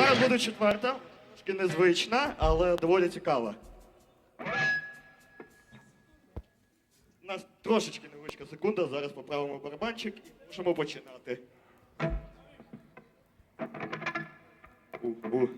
Зараз буде четверта, трошки незвична, але доволі цікава. У нас трошечки невеличка секунда, зараз поправимо барабанчик і можемо починати. У -у.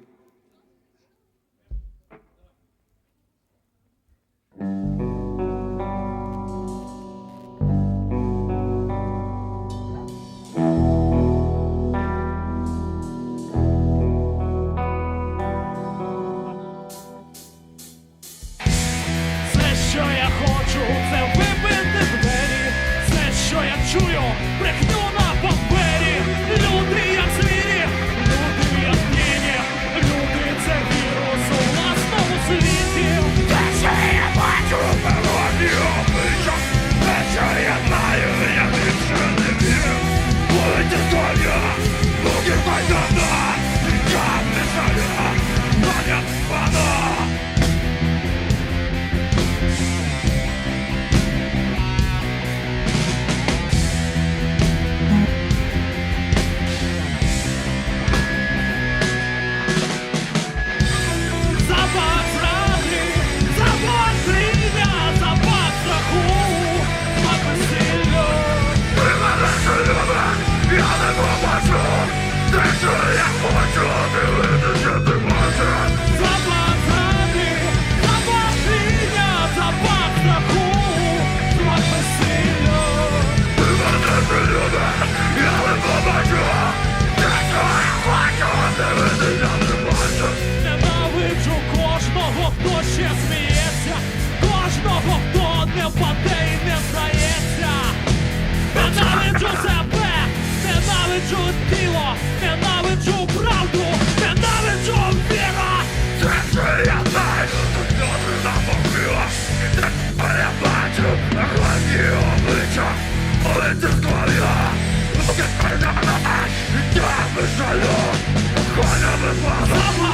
Ненавиджу тіло, ненавиджу правду, ненавиджу віра. Це вже я знаю, тут добре запомнила. Тепер я бачу на хладні обличчя, Олиця склавіла. Тепер на нас, я Коня без вас.